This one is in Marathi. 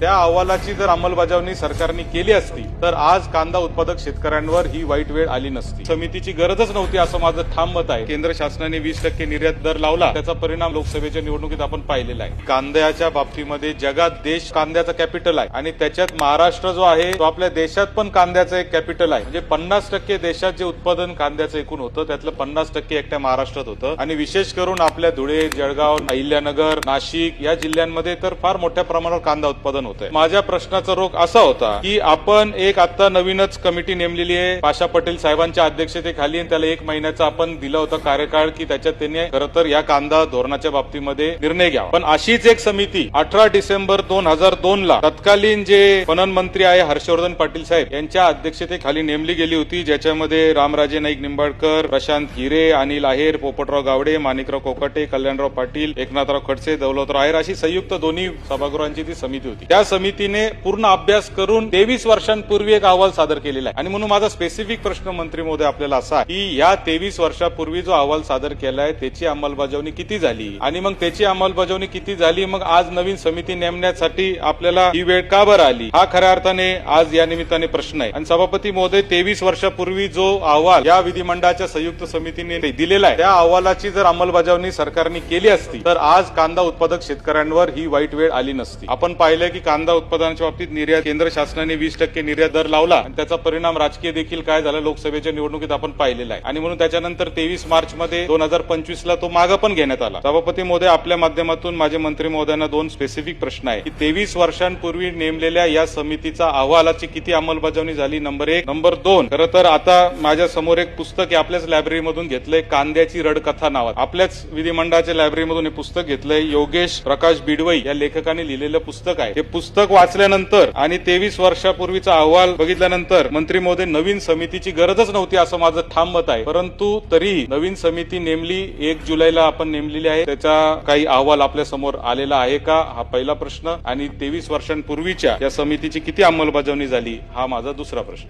त्या अहवालाची जर अंमलबजावणी सरकारने केली असती तर आज कांदा उत्पादक शेतकऱ्यांवर ही वाईट वेळ आली नसती. समितीची गरजच नव्हती असं माझं ठाम मत आहे. केंद्र शासनाने वीस टक्के निर्यात दर लावला त्याचा परिणाम लोकसभेच्या निवडणुकीत आपण पाहिलेला आहे. कांद्याच्या बाबतीमध्ये जगात देश कांद्याचा कॅपिटल आहे. आणि त्याच्यात महाराष्ट्र जो आहे तो आपल्या देशात पण कांद्याचं एक कॅपिटल आहे. म्हणजे पन्नास टक्के देशात जे उत्पादन कांद्याचं एकूण होतं त्यातलं पन्नास टक्के एकट्या महाराष्ट्रात होतं. आणि विशेष करून आपल्या धुळे जळगाव अहिल्यानगर नाशिक या जिल्ह्यांमध्ये तर फार मोठ्या प्रमाणावर कांदा उत्पादन होत. आहे माझ्या प्रश्नाचा रोख असा होता की आपण एक आता नवीनच कमिटी नेमलेली आहे. पाशा पटेल साहेबांच्या अध्यक्षतेखाली त्याला एक महिन्याचा आपण दिला होता कार्यकाळ की त्याच्यात त्यांनी खरं तर या कांदा धोरणाच्या बाबतीमध्ये निर्णय घ्यावा. पण अशीच एक समिती अठरा डिसेंबर दोन हजार दोन ला तत्कालीन जे पणन मंत्री आहे हर्षवर्धन पाटील साहेब यांच्या अध्यक्षतेखाली नेमली गेली होती ज्याच्यामध्ये रामराजे नाईक निंबाळकर प्रशांत हिरे अनिल आहेर पोपटराव गावडे माणिकराव कोकाटे कल्याणराव पाटील एकनाथराव खडसे दौलतराव आहेर अशी संयुक्त दोन्ही सभागृहांची ती समिती होती. त्या समितीने पूर्ण अभ्यास करून तेवीस वर्षांपूर्वी एक अहवाल सादर केलेला आहे. आणि म्हणून माझा स्पेसिफिक प्रश्न मंत्री महोदय आपल्याला असा की या तेवीस वर्षापूर्वी जो अहवाल सादर केलाय त्याची अंमलबजावणी किती झाली? आणि मग त्याची अंमलबजावणी किती झाली? मग आज नवीन समिती नेमण्यासाठी आपल्याला ही वेळ का बरं आली? हा खऱ्या अर्थाने आज या निमित्ताने प्रश्न आहे. आणि सभापती महोदय तेवीस वर्षापूर्वी जो अहवाल या विधिमंडळाच्या संयुक्त समितीने दिलेला आहे त्या अहवालाची जर अंमलबजावणी सरकारने केली असती तर आज कांदा उत्पादक शेतकऱ्यांवर ही वाईट वेळ आली नसती. आपण पाहिलं की कांदा उत्पादनाच्या बाबतीत निर्यात केंद्र शासनाने वीस टक्के निर्यात दर लावला आणि त्याचा परिणाम राजकीय देखील काय झाला लोकसभेच्या निवडणुकीत आपण पाहिलेला आहे. आणि म्हणून त्याच्यानंतर तेवीस मार्च मध्ये दोन हजार पंचवीस ला तो मागं पण घेण्यात आला. सभापती मोदी आपल्या माध्यमातून माझे मंत्री महोदयांना दोन स्पेसिफिक प्रश्न आहे की तेवीस वर्षांपूर्वी नेमलेल्या या समितीचा अहवालाची किती अंमलबजावणी झाली? नंबर एक. नंबर दोन. खरं तर आता माझ्यासमोर एक पुस्तक आपल्याच लायब्ररीमधून घेतलंय कांद्याची रडकथा नावात. आपल्याच विधिमंडळाच्या लायब्ररीमधून हे पुस्तक घेतलंय. योगेश प्रकाश बिडवई या लेखकाने लिहिलेलं पुस्तक आहे. हे पुस्तक वाचल्यानंतर आणि तेवीस वर्षापूर्वीचा अहवाल बघितल्यानंतर मंत्री मोदी नवीन समितीची गरजच नव्हती असं माझं ठाम मत आहे. परंतु तरीही नवीन समिती नेमली एक जुलैला आपण नेमलेली आहे. त्याचा काही अहवाल आपल्यासमोर आलेला आहे का? हा पहिला प्रश्न. आणि तेवीस वर्षांपूर्वीच्या या समितीची किती अंमलबजावणी झाली? हा माझा दुसरा प्रश्न.